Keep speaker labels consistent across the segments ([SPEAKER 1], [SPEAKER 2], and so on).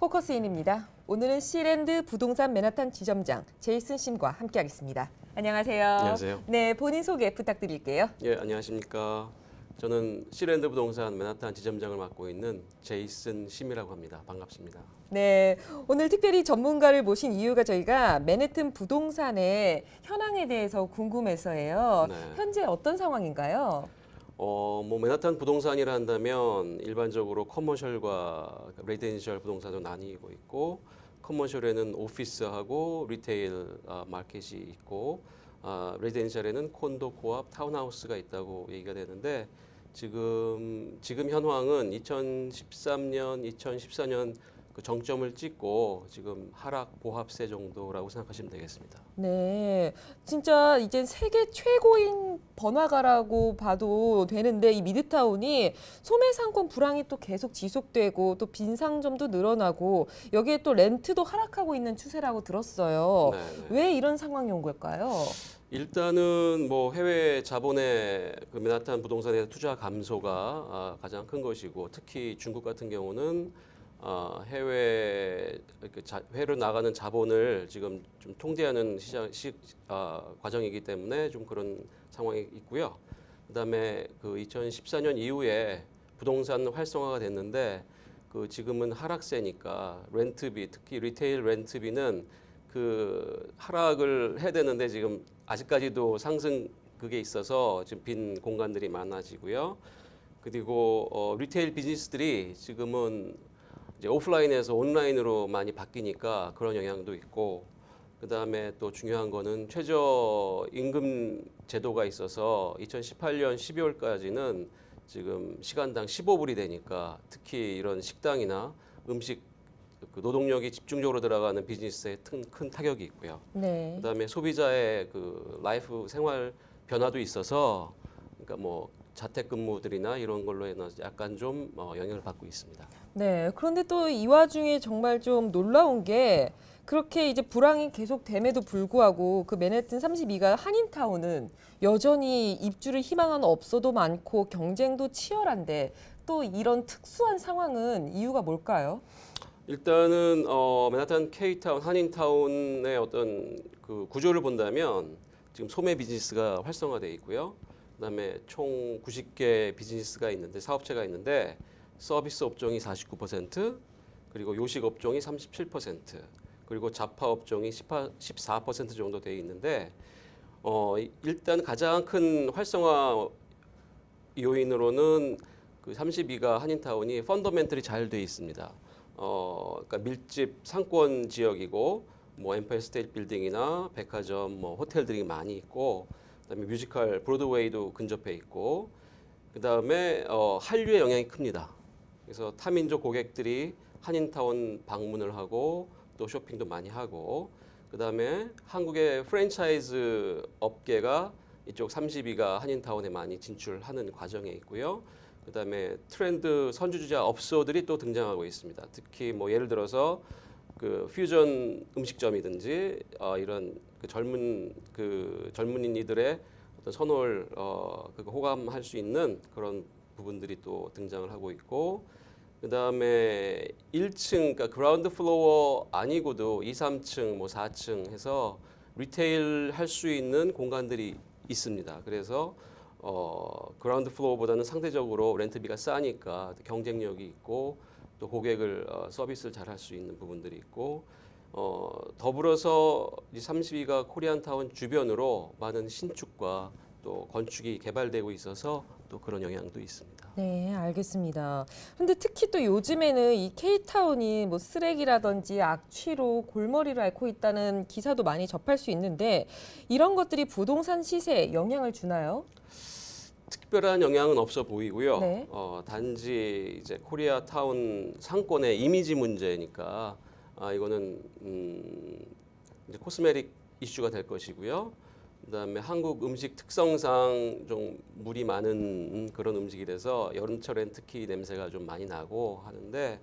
[SPEAKER 1] 포커스인입니다. 오늘은 시랜드 부동산 맨하탄 지점장 제이슨 심과 함께하겠습니다. 안녕하세요.
[SPEAKER 2] 안녕하세요.
[SPEAKER 1] 네, 본인 소개 부탁드릴게요.
[SPEAKER 2] 예, 안녕하십니까. 저는 시랜드 부동산 맨하탄 지점장을 맡고 있는 제이슨 심이라고 합니다. 반갑습니다.
[SPEAKER 1] 네, 오늘 특별히 전문가를 모신 이유가 저희가 맨해튼 부동산의 현황에 대해서 궁금해서예요.
[SPEAKER 2] 네.
[SPEAKER 1] 현재 어떤 상황인가요?
[SPEAKER 2] 어, 뭐 맨하탄 부동산이라 한다면 일반적으로 커머셜과 레지던셜 부동산으로 나뉘고 있고 커머셜에는 오피스하고 리테일 아, 마켓이 있고 아, 레지던셜에는 콘도, 코앞, 타운하우스가 있다고 얘기가 되는데 지금 지금 현황은 2013년, 2014년 그 정점을 찍고 지금 하락 보합세 정도라고 생각하시면 되겠습니다.
[SPEAKER 1] 네, 진짜 이제 세계 최고인 번화가라고 봐도 되는데 이 미드타운이 소매 상권 불황이 또 계속 지속되고 또 빈 상점도 늘어나고 여기에 또 렌트도 하락하고 있는 추세라고 들었어요.
[SPEAKER 2] 네, 네.
[SPEAKER 1] 왜 이런 상황이 온 걸까요?
[SPEAKER 2] 일단은 뭐 해외 자본의 그 맨하탄 부동산의 투자 감소가 아, 가장 큰 것이고 특히 중국 같은 경우는 아, 해외 그 자, 해외로 나가는 자본을 지금 좀 통제하는 시장 시, 아, 과정이기 때문에 좀 그런 상황이 있고요. 그다음에 그 2014년 이후에 부동산 활성화가 됐는데 그 지금은 하락세니까 렌트비 특히 리테일 렌트비는 그 하락을 해야 되는데 지금 아직까지도 상승 그게 있어서 지금 빈 공간들이 많아지고요. 그리고 어, 리테일 비즈니스들이 지금은 이제 오프라인에서 온라인으로 많이 바뀌니까 그런 영향도 있고 그다음에 또 중요한 거는 최저 임금 제도가 있어서 2018년 12월까지는 지금 시간당 15불이 되니까 특히 이런 식당이나 음식 그 노동력이 집중적으로 들어가는 비즈니스에 큰, 큰 타격이 있고요.
[SPEAKER 1] 네.
[SPEAKER 2] 그다음에 소비자의 그 라이프 생활 변화도 있어서 그러니까 뭐 자택근무들이나 이런 걸로 인해서 약간 좀 어, 영향을 받고 있습니다.
[SPEAKER 1] 네. 그런데 또 이 와중에 정말 좀 놀라운 게 그렇게 이제 불황이 계속됨에도 불구하고 그 맨해튼 32가 한인타운은 여전히 입주를 희망하는 업소도 많고 경쟁도 치열한데 또 이런 특수한 상황은 이유가 뭘까요?
[SPEAKER 2] 일단은 어, 맨하탄 K타운, 한인타운의 어떤 그 구조를 본다면 지금 소매 비즈니스가 활성화되어 있고요. 그다음에 총 90개 비즈니스가 있는데 사업체가 있는데 서비스 업종이 49%, 그리고 요식 업종이 37%, 그리고 자파 업종이 18, 14% 정도 되어 있는데 어, 이- 일단 가장 큰 활성화 요인으로는 그 32가 한인타운이 펀더멘털이 잘 돼 있습니다. 어, 그러니까 밀집 상권 지역이고 뭐 엠파이어 스테이트 빌딩이나 백화점, 뭐 호텔들이 많이 있고 그다음에 뮤지컬 브로드웨이도 근접해 있고 그다음에 어, 한류의 영향이 큽니다. 그래서 타민족 고객들이 한인타운 방문을 하고 또 쇼핑도 많이 하고 그다음에 한국의 프랜차이즈 업계가 이쪽 32가 한인타운에 많이 진출하는 과정에 있고요. 그다음에 트렌드 선주주자 업소들이 또 등장하고 있습니다. 특히 뭐 예를 들어서 그 퓨전 음식점이든지 어, 이런 그 젊은 그 젊은이들의 어떤 선호를 어, 그 호감할 수 있는 그런 부분들이 또 등장을 하고 있고 그 다음에 1층 그러니까 그라운드 플로어 아니고도 2, 3층 뭐 4층 해서 리테일 할 수 있는 공간들이 있습니다. 그래서 어, 그라운드 플로어보다는 상대적으로 렌트비가 싸니까 경쟁력이 있고 또 고객을 어, 서비스를 잘 할 수 있는 부분들이 있고 어, 더불어서 이 32가 코리안타운 주변으로 많은 신축과 또 건축이 개발되고 있어서 또 그런 영향도 있습니다.
[SPEAKER 1] 네, 알겠습니다. 근데 특히 또 요즘에는 이 K타운이 뭐 쓰레기라든지 악취로 골머리를 앓고 있다는 기사도 많이 접할 수 있는데 이런 것들이 부동산 시세에 영향을 주나요?
[SPEAKER 2] 특별한 영향은 없어 보이고요.
[SPEAKER 1] 네.
[SPEAKER 2] 어, 단지 이제 코리아 타운 상권의 이미지 문제니까 아, 이거는 음, 이제 코스메틱 이슈가 될 것이고요. 그다음에 한국 음식 특성상 좀 물이 많은 그런 음식이라서 여름철엔 특히 냄새가 좀 많이 나고 하는데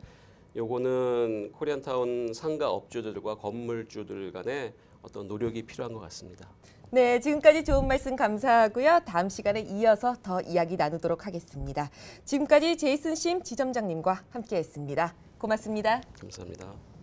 [SPEAKER 2] 요거는 코리안타운 상가 업주들과 건물주들 간에 어떤 노력이 필요한 것 같습니다.
[SPEAKER 1] 네, 지금까지 좋은 말씀 감사하고요. 다음 시간에 이어서 더 이야기 나누도록 하겠습니다. 지금까지 제이슨 심 지점장님과 함께했습니다. 고맙습니다.
[SPEAKER 2] 감사합니다.